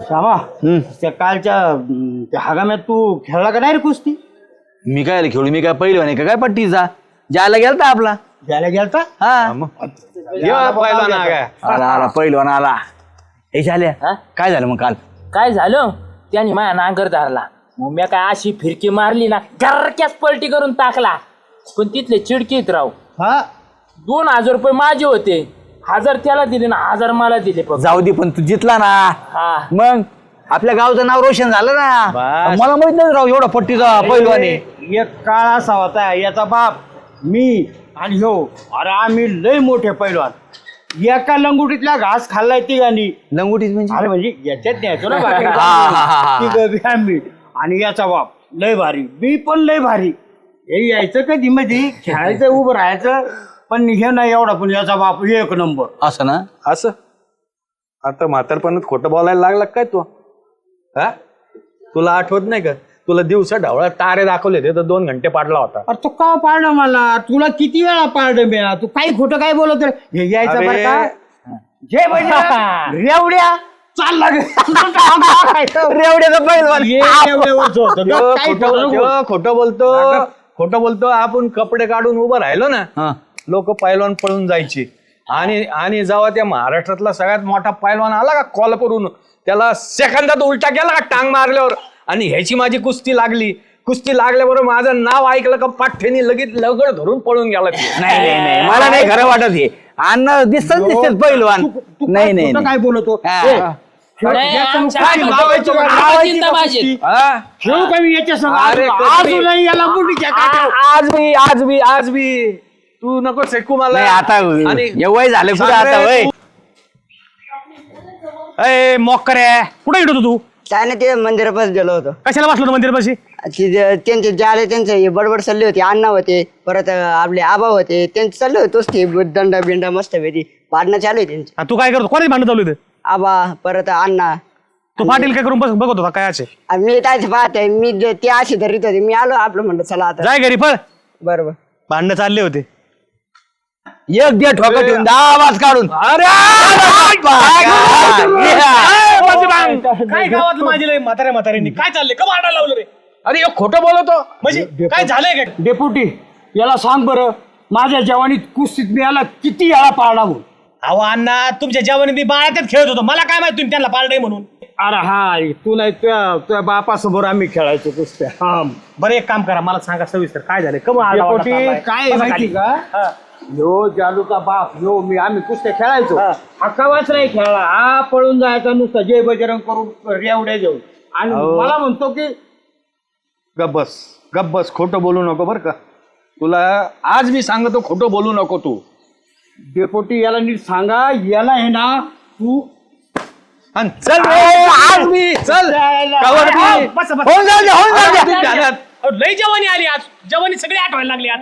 श्यामा हम्म. त्या कालच्या अं, त्या हगाम्यात तू खेळला का नाही रे कुस्ती? मी काय खेळू? मी काय पहिलं नाही का? काय पट्टीचा जायला गेलता आपला. द्यायला गेलता? हा. पहिला ना काय आला आला पहिलवान आला. हे झाल्या हा? काय झालं मग काल? काय झालं? त्याने माझ्या नांगर धरला. मग मी काय अशी फिरकी मारली ना गरक्याच पलटी करून टाकला. पण तिथले चिडकीत राव. हा. दोन हजार रुपये माझे होते. हजार त्याला दिले ना हजार मला दिले. जाऊ दे पण तू जितला ना हा. मग आपल्या गावचं नाव रोशन झालं ना. बस. मला माहीत नाही राव एवढा पट्टीचा पहिलवान आहे एक काळ असा होता याचा बाप मी आणि ह्यो अरे आम्ही लय मोठे पैलवान. एका लंगुटीतला घास खाल्लाय तिघांनी. लंगोटीच म्हणजे? अरे म्हणजे याच्यात न्यायचो ना हा, हा, हा, हा. तिघं बी आम्ही. आणि याचा बाप लय भारी. मी पण लय भारी. हे यायचं कधी मध्ये खेळायचं उभं राहायचं. पण हे नाही एवढा पण याचा बाप एक नंबर. असं ना? असं? आता म्हातारपणात खोटं बोलायला लागला काय तू? हा? तुला आठवत नाही का? तुला दिवसा ढवळा तारे दाखवले ते तर दोन घंटे पाडला होता. अरे तू का पाळणं मला? तुला किती वेळा पाळणं मी? तू काही खोटं काय बोलत रे? हे यायचं अरे. बरं का? जय बजरंग, रेवड्या चालला गे. रेवड्याचा रेवड्यावरचं होतं. काही खोटं नको. बोलतो. खोटं बोलतो आपण कपडे काढून उभं राहिलो ना हा. लोक पैलवान पळून जायचे आणि आणि जेव्हा त्या महाराष्ट्रातला सगळ्यात मोठा पैलवान आला का कोल्हापूरहून त्याला सेकंदात उलटा केला का टांग मारल्यावर आणि ह्याची माझी कुस्ती लागली कुस्ती लागल्याबरोबर माझं नाव ऐकलं का पाठ्यानी लगेच लगड धरून पळून गेला ते. नाही नाही नाही मला नाही खरं वाटत हे अन्न दिसत दिसत तू नाही काय नाही काय नाही. बोलतो हा. नाही, आमच्या. कुस्ती? हा? खेळू का मी याच्या संग? अरे, अजून- अजूनही याला मुंडीच्या काट्या. आ- आज बी आज बी आज बी तू नको सेकू मला. नाही आता आणि एवढं झालं कुठं आता वय. अय मोक्करे कुठे येतो तू? काय नाही ते मंदिरापास गेलो होतो. कशाला बसलो मंदिरपाशी? ती जे- त्यांचे जाले त्यांचे हे बडबड चालले होते. अण्णा होते परत अं, आपले आबा होते त्यांचे चालले होते तोच ते दंडा बिंडा मस्त पैकी. पाडणं चालू आहे त्यांचे. तू काय करतो? कोणाची भांडण चालू इथे? आबा परत अण्णा. तू पाटील काय करून बस बघत होता काय असे. आणि मी काय पाहते मी जे- ते असे धरीत होते. मी आलो आपलं म्हणलं चला आता. जाय घरी पळ. बरोबर. भांडणं चालले होते. एक दे ठोका ठेवून दहा आवाज काढून. काय गावात माझी लय म्हाताऱ्या म्हाताऱ्यांनी काय चाललंय? का भांडायला लावलं रे? अरे ह्यो खोटं बोलतो. म्हणजे काय झालंय काय डेपुटी याला सांग बरं माझ्या जवानीत कुस्तीत मी याला किती याला पाळला म्हणून? अहो अण्णा तुमच्या जेवणी मी बाळातच खेळत होतो. मला काय माहिती तुम्ही त्यांना पाळ नाही म्हणून? अरे हा तू नाही तुझ्या तुझ्या बापासमोर आम्ही खेळायचो कुस्त्या. हा. बरं एक काम करा मला सांगा सविस्तर काय झालं कम डेपुटी काय माहिती का? ह्यो जालूचा बाप ह्यो मी आम्ही कुस्त्या खेळायचो. हक्कावाच नाही खेळला हा पळून जायचा नुसता जय बजरंग करून रेवड्या घेऊन. आणि मला म्हणतो की गब्बस गब्बस खोटं बोलू नको बर का. तुला आज मी सांगतो खोटं बोलू नको तू. डेपोटी याला नीट सांगा याला आहे ना तू आणि चल रे, आज मी चल. कवर मी. बस बस. होऊन जाऊ द्या होऊन जाऊ जाणार. अहो, लय जवानी आली आज. जवानी सगळी आठवायला लागली आज.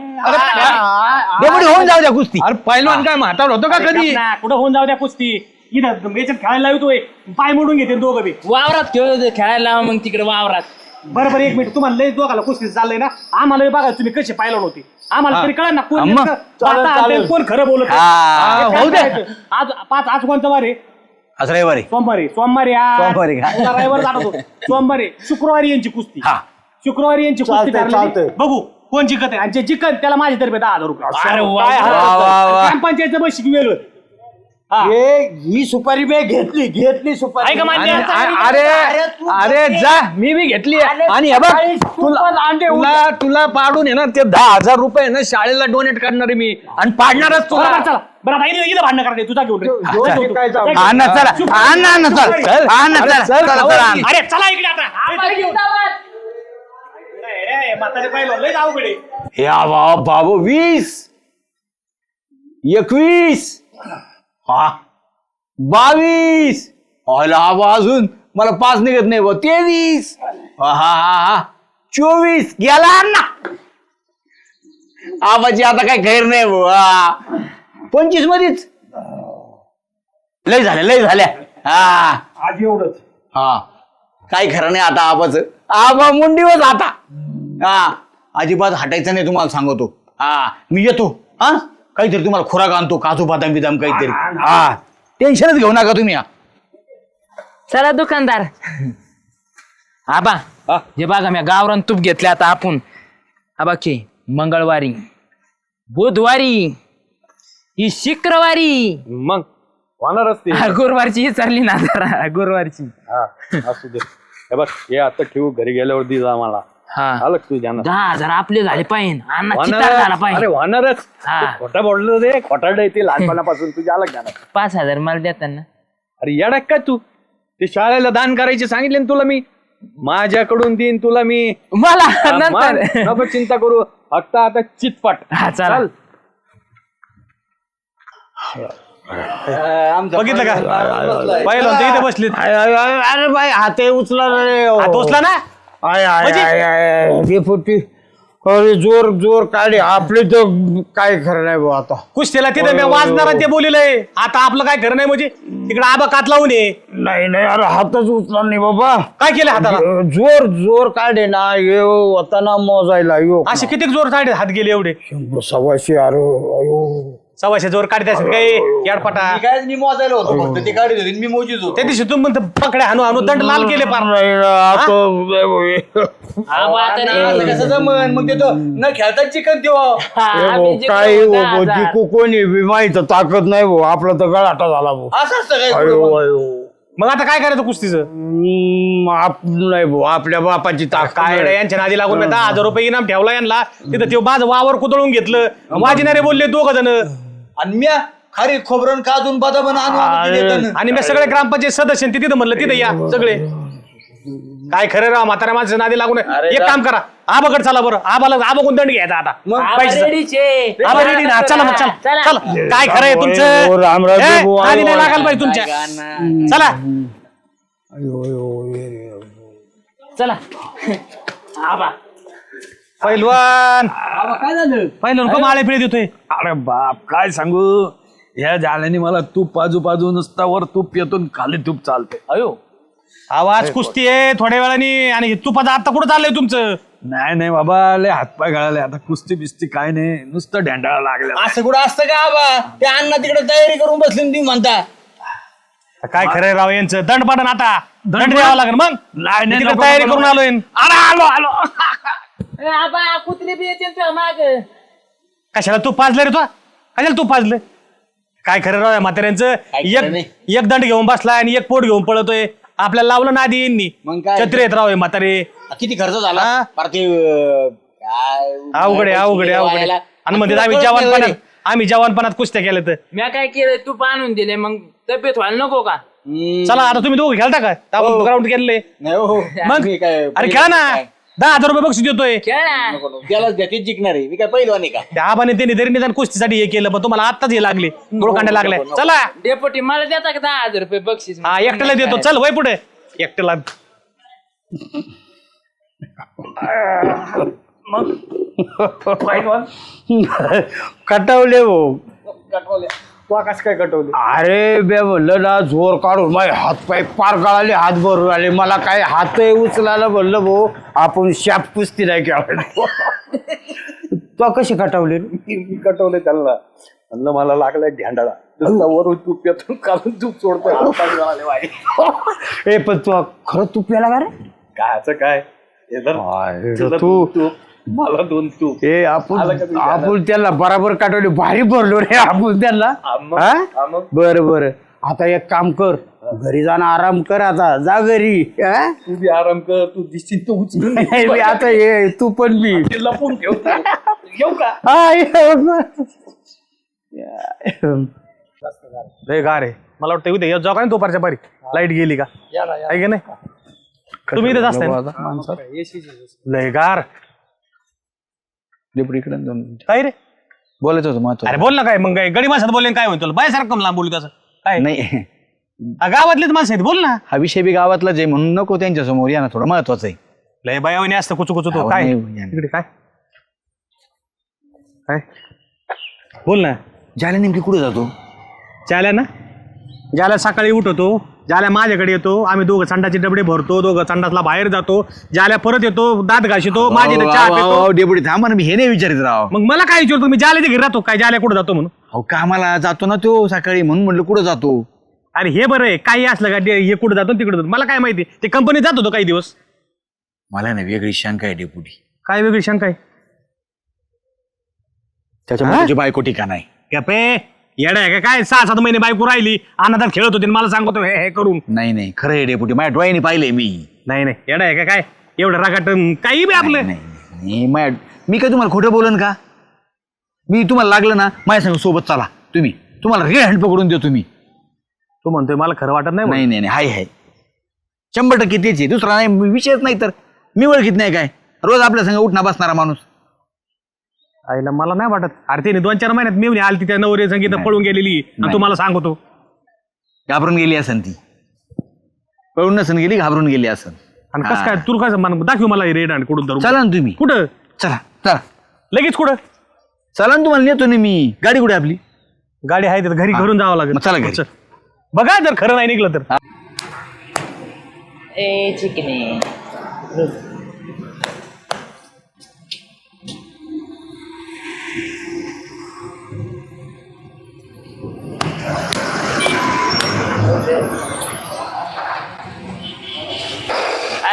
डेपुटी होऊन जाऊ द्या कुस्ती. अरे पैलवान काय म्हातार होतो का कधी? ना, कुठं होऊन जाऊ द्या कुस्ती. इथं खेळायला लावतोय पाय मोडून घेते दोघं बी. वावरात खेळ खेळायला लावा मग तिकडे वावरात. बरं बरं एक मिनिट. तुम्हाला लय दोघाला कुस्ती चाललंय ना? आम्हाला बघा तुम्ही कसे पाहिलं होती आम्हाला तरी कळा ना कोण अम्मा. नेमकं पाहता आलंय, कोण खरं बोलत आहे. हा, होऊ. करायचं. आज पाच आज कोणता वार आहे? आज रविवारी. सोमवारी. सोमवारी आज. सोमवारी का? उद्या रविवार जातो सोमवारी शुक्रवारी यांची कुस्ती. हा. शुक्रवारी यांची कुस्ती चालतंय, ठरलेली. चालतंय. बघू कोण जिंकत आहे आणि जे जिंकत त्याला माझ्यातर्फे दहा हजार रुपये अरे वा, काय वा, हरकत वा, नाही. वा. ग्रामपंचायतचं बशीक वेगळं हा. हे ही सुपारी मी घेतली घेतली सुपारी मान्य? आणि- अरे अरे जा मी बी घेतली आणि हे बघ तुला अंडे तुला तुला पाडून आहे ना ते दहा हजार रुपये ना शाळेला डोनेट करणार आहे मी आणि पाडणारच तुला बरं, चला बरं आता इथं इथं भांडणं करायचं तुझा घेऊन रे. जा. काय जाऊ? चला चल चल. चला चल, चला जाऊ चला दे. अरे चला इकडे आता अरे, घेऊन. म्हातारे पाहिलं लय अवघड आहे. बाबा बाबू वीस. एकवीस. हा. बावीस. अला अजून. मला पाच निघत नाही बा तेवीस. हा हा चोवीस. गेला ना आबाची आता काय खैर नाही भाऊ पंचवीस मध्येच लय झाल्या लय झाल्या. हा. आज एवढंच. हा. काही खरं नाही आता आबाच आबा मुंडीवर आता. हा. अजिबात हटायचं नाही तुम्हाला सांगतो. हा. मी येतो. हा? काहीतरी तुम्हाला खुराक आणतो काजू बदाम बिदाम काहीतरी. हा टेन्शनच घेऊ नका तुम्ही. हा चला दुकानदार. आबा हा? हे बघा मी गावरान तूप घेतले आता आपण. आबा की मंगळवारी. बुधवारी. ही शुक्रवारी. मग होणारच ते हा, गुरुवारची विचारली ना जरा गुरुवारची. हा असू दे. हे बघ हे आता ठेवू घरी गेल्यावर दे जा मला. हा आलं का तुझ्या दहा हजार आपले झाले पाहिजे अण्णा चितार झाला होणारच अरे पाहिजे होणारच हा. तू खोटं बोललो रे खोटारडं येते लहानपणापासून तुझ्या आलं ज्ञानात पाच हजार मला देताना अरे येडा काय तू ते शाळेला दान करायचे सांगितले ना तुला मी माझ्याकडून देईन तुला मी मला हा, नंतर नको चिंता करू फक्त आता चितपट हा चला बघितलं का पाहिलं ते इथे बसले अरे बाई हाते उचला रे टोचला ना आय आय म्हणजे? आय आय डेपुटी अरे जोर जोर काढे. आपले तर काय खरं नाही भाऊ आता. कुस्तीला तिथे मी वाजणार ते बोलिलंय आता आपलं काय खरं नाही म्हणजे? तिकडे आबा कात लावून ये. नाही नाही अरे हातच उचला नाही बाबा. काय केलं हाताला? जोर जोर काढे ना. यो वताना मोजायला यो. असे किती जोर साडे हात गेले एवढे? शंभर सव्वाशे अरे अयो. सव्वाशे जोर काढते असेल काय याडपाटा. काय मी मोजायला होतो फक्त ते गाडीत होती मी मोजीच होतो. त्या दिवशी तुम्ही म्हणता पकडे हाणू हाणू दंड लाल केले पार. आता असं नाही. कसं जमन? मग ते तो न खेळता चिकन हा, हे आम्ही जिंकलो काय भाऊ, हजार. जिकू कोणी? बी माहीत ताकद नाही भाऊ. आपला तर गळाटा झाला भाऊ. असं असतं काय? अयो मग? अयो. मग आता काय करायचं कुस्तीचं? हम्म, आप नाही भाऊ आपल्या बापाची ताकद काय रे, यांच्या नादी लागून मी दहा हजार रुपये इनाम ठेवला यांना. तिथं ते माझं वावर कुदळून घेतलं. वाजिनारे बोलले दोघ जण. आणि म्या खारी खोबरं काजून बदाम आणून आणून ते. आणि मी सगळे ग्रामपंचायत सदस्य ते तिथं म्हणलं तिथं या सगळे. काय खरं राव म्हाताऱ्या माणसं नादी लागून एक काम करा आबाकड चला बरं. आबाला आबाकडून दंड घ्यायचा आता. आबा. आबा रेडी ना चला मग चला. चला. काय खरं आहे ओ, तुमचं ए, नादी नाही. लागायला पाहिजे तुमच्या. चला. चला. आबा. पैलवान. काय झालं? पैलवान का माळे पिळे देतोय अरे बाप काय सांगू? ह्या झाल्याने मला तूप पाजू पाजू नुसता वर तूप येतो आणि खाली तूप चालते अयो. आवाज कुस्ती आहे थोड्या वेळाने आणि हे तुपाचं आता कुठं चाललंय तुमचं? नाही नाही बाबा लय हातपाय गळाले. आता कुस्ती बिस्ती काय नाही नुसतं ढेंडाळा लागल्या असं कुठं असतं का आबा ते अण्णा तिकडे तयारी करून बसले आणि तुम्ही म्हणता. काय खरंय राव यांचं? दंड पाडन आता. दंड द्यावा लागेल मग. नाही, मी नाही, तिकडे नको, तयारी नको, करून आलोय. अरे आलो आलो. ए, आबा कुत्रे बी येते तुझ्या माग. कशाला तू पाजलं रे तो? कशाला तू पाजलं? काय खरं राव या म्हाताऱ्यांचं? एक एक दंड घेऊन बसलाय आणि एक पोट घेऊन पळतोय. आपल्याला लावलं ना आधी यांनी. मग काय? छत्री येत राव हे म्हातारे. किती खर्च झाला? हा? फार ते अं, काय अवघड आहे अवघड आहे अवघड आहे. आणि म्हणते आम्ही तुला कळत नाही जवानपणात वय. आम्ही जवानपणात कुस्त्या केल्या तर मी काय केलं तू आणून दिले. मग तब्येत व्हायला नको का? हम्म, चला आता तुम्ही दोघं खेळता का? आपण ग्राउंड केलेले नाही हो मग? मी काय अरे खेळा ना. काय? दहा हजार रुपये बक्षीस देतोय. खेळ ना. नको, नको. त्यालाच द्या तेच जिंकणार आहे. मी काय पहिलवान आहे का? त्या आबाने त्यांनी तरी निदान कुस्तीसाठी हे केलं पण तुम्हाला आत्ताच हे लागले. गोळकांड्या लागल्या. चला. डेपोटी मला देता का दहा हजार रुपये बक्षीस? हा एकट्याला देतो. चल वय पुढे. एकट्याला कटवले भाऊ तू आकाश काय कटवले? अरे बे म्हणलं ना जोर काढून माझे हात पाय पार गळाले हात भरून आले. मला काय हात उचलायला म्हणलं भाऊ आपण शाप कुस्ती नाही खेळायला. तो कशी कटवले? मी कटवले त्यांना. म्हणलं मला लागलाय ढ्यांडाळा नुसता वरून तूप येतो काढून तूप सोडतोय गळाले माझे. ए पण तू खरं तू प्याला का रे? कायचं काय? हे तुला तू मला दोन तूप ए आपण आपण त्याला बराबर काटवले भारी भरलो रे आपण हा? मग. बर बर. आता एक काम कर घरी जाणं आराम कर आता जा घरी हा? तू बी आराम कर तू दिसशील तू उचलून नाही, मी आता ये तू पण मी ते लपून ठेव. येऊ का? हा ये. रे मला वाटतं उद्या जाऊ का नाही दुपारच्या पारी? लाइट गेली का? आहे की नाही? तुम्ही इथेच असताय ना? लय गार. डेपुटी इकडे जाऊन काय रे? बोलायचं होतं महत्त्व अरे बोल ना काय मग काय गडी माणसात बोलले काय होईल तुला? बाय सारखं लांब बोलू कसं काय? नाही. आ, गावातलीच माणसं आहेत बोल ना. हा विषय बी गावातलाच आहे म्हणून नको त्यांच्यासमोर या ना थोडं महत्वाचं आहे. लय बायावणी असतं कुचू कुचू तो. काय? येणार. इकडे काय? काय? बोल ना. ज्याला नेमकी कुठे जातो? ज्याला ना? ज्याला सकाळी उठवतो ज्याला माझ्याकडे येतो आम्ही दोघं संडाचे डबडे भरतो दोघं संडासला बाहेर जातो ज्याला परत येतो दात घाशितो माझी इथं चहा पितो. डेपुटी थांबा ना मी हे नाही विचारित राव. मग मला काय विचारतो मी ज्याला घरी राहतो काय ज्याला कुठं जातो म्हणून? अहो कामाला जातो ना तो सकाळी म्हणून म्हणलं कुठं जातो? अरे हे बरं आहे काही असलं का हे कुठं जातो तिकडे जातो. मला काय माहिती ते कंपनीत जात होतो काही दिवस. मला ना वेगळी शंका आहे डेपुटी. काय वेगळी शंका आहे? त्याच्यामुळे तुझी बायको ठिकाण आहे. गपे येडा आहे का? काय सहा सात महिने बायको राहिली अनाथात खेळत होती आणि मला सांगतो हे हे करून. नाही नाही खरं आहे डेपुटी माझ्या डोळ्याने पाहिले मी. नाही नाही येडा आहे का काय? एवढं रागाट काही बी आपलं. नाही, नाही माझ्या मी काय तुम्हाला खोटं बोलन का? मी तुम्हाला लागलं ना माझ्या संग सोबत चला तुम्ही. तुम्हाला रेड हँड पकडून देतो मी. तू म्हणतोय मला खरं वाटत नाही नाही नाही नाही हाय हाय. शंभर टक्के तेच आहे दुसरा नाही विषयच नाही तर. मी ओळखीत नाही काय? रोज आपल्या संग उठणा बसणारा माणूस. आईला मला नाही वाटत. अरे तिने दोन चार महिन्यात मिळून आली त्या नवरे संगीत पळून गेलेली. आणि तू मला सांगतो. घाबरून गेली असन ती. पळून नसन गेली घाबरून गेली असन. आणि कसं काय तू कसं मान दाखव मला रेड आणि कुठून धरून. चला ना तुम्ही. कुठं? चला चला. लगेच कुठं? चला ना तुम्हाला नेतो ना मी. गाडी कुठे आपली? गाडी आहे तिथं घरी घरून जावं लागेल. चला घरी. चल. बघा जर खरं नाही निघलं तर. ए चिकने.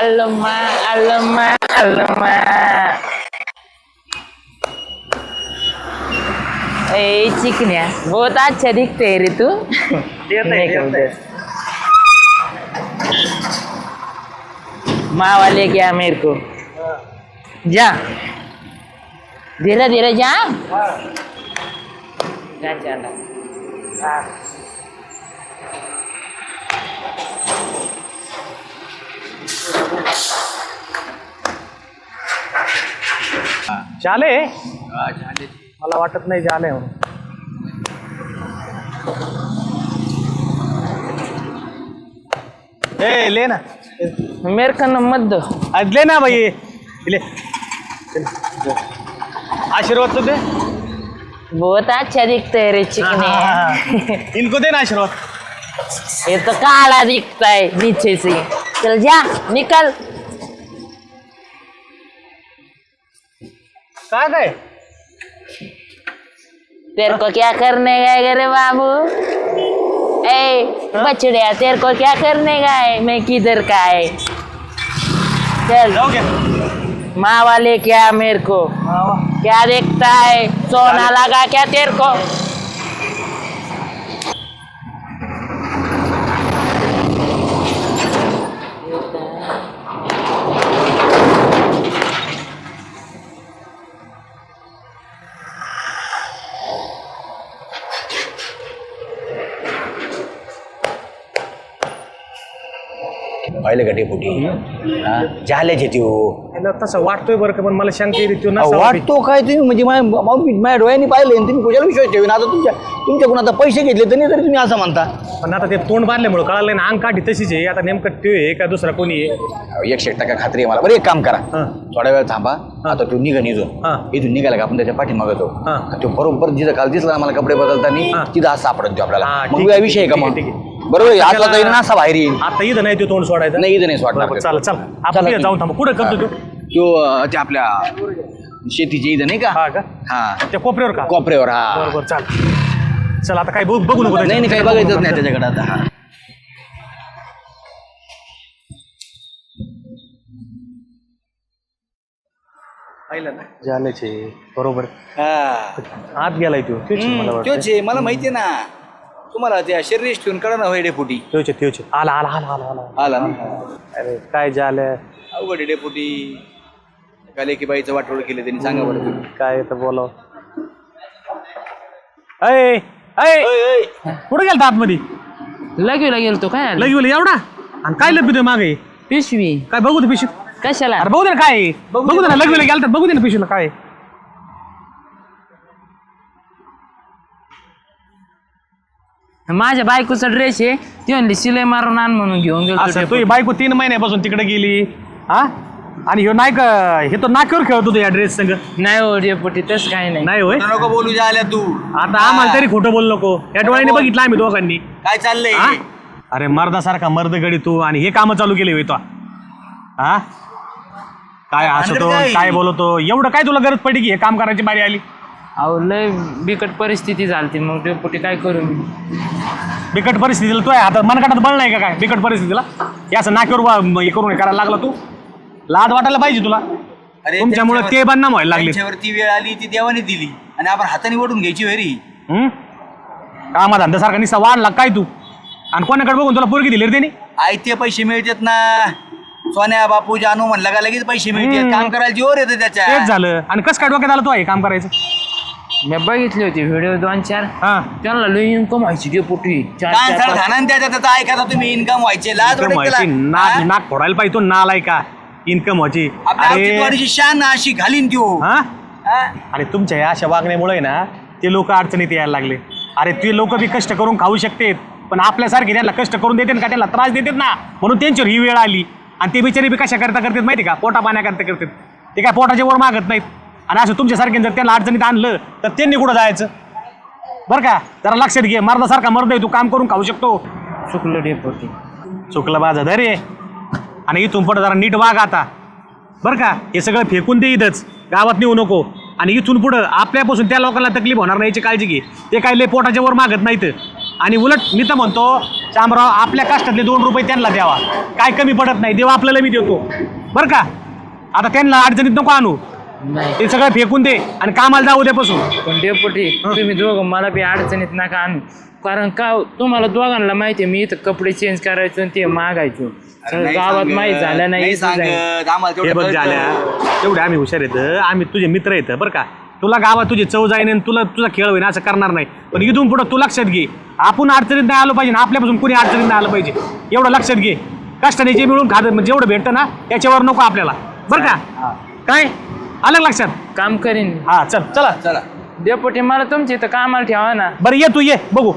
अल्लमा अल्लमा अल्लमा ए चिकन्या बहुत अच्छा दिखते है रे तू नहीं कहूँगा। माँ वाले क्या मेरे को जा धीरे धीरे जा जा चला हाँ झाले मला वाटत नाही झाले म्हणून. ए ले ना. मेरे को मत आज ले ना भाई ले. आशीर्वाद तो दे. बहुत अच्छा दिखते है रे चिकने इनको दे ना आशीर्वाद. ये तो काला दिखता है नीचे से चल जा निकल काय काय तेरे को क्या करने गए रे बाबू ए बछड़िया तेरे को क्या करने गए मैं किधर का है चल माँ वाले क्या मेरे को क्या देखता है सोना लगा क्या तेरे को पाहिलं का डेपुटी हा? झाल्याचे त्यो. तसं वाटतोय बरं का पण मला शंका येते तो नसावा काय तुम्ही? म्हणजे माझ्या माझ्या माझ्या डोळ्यांनी पाहिले तुम्ही कुशाला विश्वास ठेवून आता तुमच्या तुमच्याकडून आता पैसे घेतले तरी तरी तुम्ही असं म्हणता. पण आता ते तोंड बांधल्यामुळे कळालं ना अंग काठी तशीच आहे. आता नेमकं ते आहे का दुसरा कोणी आहे? अहो, एकशे एक टक्का खात्री आहे मला. बरं एक काम करा. हा. थोडा वेळ थांबा. आता तू निघन इथून. हा. इथून निघाला का आपण त्याच्या पाठी मागतो हा. तो बरोबर जिथं काल दिसला ना मला कपडे हा. बदलताना तिथं आज सापडत तो आपल्याला. हा, ठीक आहे, विषय आहे का ठीक आहे, मग? ठीक आहे. बरोबर आहे, आता येईन असा बाहेर येईल. आता इथं नाही ते तोंड सोडायचं? नाही इथं नाही बरोबर, चल चल आपण चला तिथे की. जाऊन थांबू. कुठं करतो तू? तो अं, ते आपल्या शेतीच्या इथं नाही का? हा का? हा. त्या कोपऱ्यावर का? कोपऱ्यावर हा. बरोबर चाल चल आता काय बघू बघू नको नाही नाही काही बघायचंच नाही त्याच्याकडे आता हा. झाल्याचे बरोबर. आत गेलाय तो. तोच आहे मला वाटतं. तोच आहे मला माहिती आहे ना. तुम्हाला त्या शरीर ठेवून करा ना होय डेपुटी. तोच आहे. आला आला आला आला आला. आला ना. अरे काय झालं? अवघड आहे डेपुटी. काले की बाईचं वाटोळ केलं त्यांनी सांगा बरं तुम्ही. काय तर बोलाव. अय अय कुठे गेलता आतमध्ये? लगेला गेलतो काय आलं? लगी एवढा? आणि काय लपितोय मागे? पिशवी. काय बघू दे पिशवीत कशाला? अरे बघू दे ना काय? आहे. बघू दे ना लगी गेलता बघू दे ना पिशवीला काय आहे. माझ्या बायकोचा ड्रेस आहे ती म्हणली सिलाई मारून आण म्हणून घेऊन गेलो असं तुझी बायको तीन महिन्यापासून तिकडे गेली हा? आणि ह्यो नाही का हे तो नाक्यावर खेळत होतो या ड्रेस संग? नाही हो डेपुटी तसं काही नाही. नाही होय? नको बोलू आल्या तू. आता आम्हाला तरी खोटं बोल नको. या डोळ्याने बघितलं आम्ही दोघांनी. काय चाललंय? हा? अरे मर्दासारखा मर्द गडी तू आणि हे काम चालू केले होय तो. हा? काय हसतो काय? काय? बोलतो? एवढं काय तुला गरज पडली की हे काम करायची बारी आली? अहो लय बिकट परिस्थिती झालती. मग डेपुटी काय करू मी? बिकट परिस्थितीला तो आहे. आता मनकाटात बळ नाही का काय? बिकट परिस्थितीला? हे असं नाक्यावर वा- म- हे करून हे करायला लागला तू? लाज वाटायला पाहिजे तुला. तुमच्यामुळे ते बदनाम व्हायला लागले त्यांच्यावरती वेळ आली ती देवाने दिली. आणि आपण हाताने ओढून घ्यायची वेरी. हम्म कामा धंद्यासारखा निसा वाढला काय तू? आणि कोणाकडे बघून तुला पोरगी दिली रे त्याने? आयते पैसे मिळतात ना. सोन्या बापू जानू म्हणलं का लगेच पैसे मिळतात. काम करायला जोर येतं त्याच्या. तेच झालं. आणि कसं काय डोक्यात आलं तो हे काम करायचं? मी बघितली होती व्हिडिओ दोन चार. हा. त्यांना लई इन्कम व्हायची चार काय चार पाच- ऐकायचा तुम्ही इन्कम व्हायचे. लाज इन्कम वाटेल व्हायची. त्याला. नाक हा? नाक फोडायला पाहिजे तो नालाय का इन्कम व्हायची. आपल्या अरे. शान अशी घालीन देऊ हा? आणि तुमच्या या अशा वागण्यामुळे ना ते लोक अडचणीत यायला लागले. अरे ते लोक बी कष्ट करून खाऊ शकतात पण आपल्यासारखे त्यांना कष्ट करून देतात का? त्यांना त्रास देतात ना? म्हणून त्यांच्यावर ही वेळ आली. आणि ते बिचारे बी कशा करता करतात माहिती का? पोटा पाण्याकरता करतात. ते काय पोटाच्या वर मागत नाहीत. आणि असं तुमच्यासारखे जर त्यांना अडचणीत आणलं तर त्यांनी कुठं जायचं? बरं का? जरा लक्षात घे. मर्दासारखा मर्द आहे तू काम करून खाऊ शकतो. चुकलं डेपुटी चुकलं माझं धरे आणि इथून पुढे जरा नीट वाग आता. बरं का? हे सगळं फेकून दे इथंच. गावात नेऊ नको. आणि इथून पुढं आपल्यापासून त्या लोकांना तकलीफ होणार नाही याची काळजी घे. ते काय लय पोटाच्या वर मागत नाहीत. आणि उलट मी तर म्हणतो शामराव आपल्या कष्टातले दोन रुपये त्यांना द्यावा. काय कमी पडत नाही. देवा आपल्याला मी देतो. बरं का? आता त्यांना अडचणीत नको आणू. नाही. ते सगळं फेकून दे आणि कामाला जाऊ उद्यापासून पण डेपुटी तुम्ही दोघं मला बी अडचणीत नका आणू. कारण का तुम्हाला दोघांना माहिती आहे मी इथं कपडे चेंज करायचो आणि ते मागायचो. सगळं नाही गावात सांगत, माहीत झालं नाही जाईल. आम्हाला हे तेवढं बघ कळतं. झाल्या आम्ही हुशार येतं आम्ही तुझे मित्र येतं बरं का? तुला गावात तुझी चव जाईन आणि तुला तुझा खेळ होईन असं करणार नाही. पण इथून पुढं तू लक्षात घे. आपण अडचणीत नाही आलो पाहिजे आणि आपल्यापासून कुणी अडचणीत नाही आलं पाहिजे. एवढं लक्षात घे. कष्टाने जे मिळून खात म्हणजे जेवढं भेटतं ना त्याच्यावर नको आपल्याला. बरं का? काय? आलं लक्षात? काम करीन हा चल चला. चला. डेपुटी मला तुमच्या इथं कामाला ठेवा ना. बरं ये तू ये. बघू.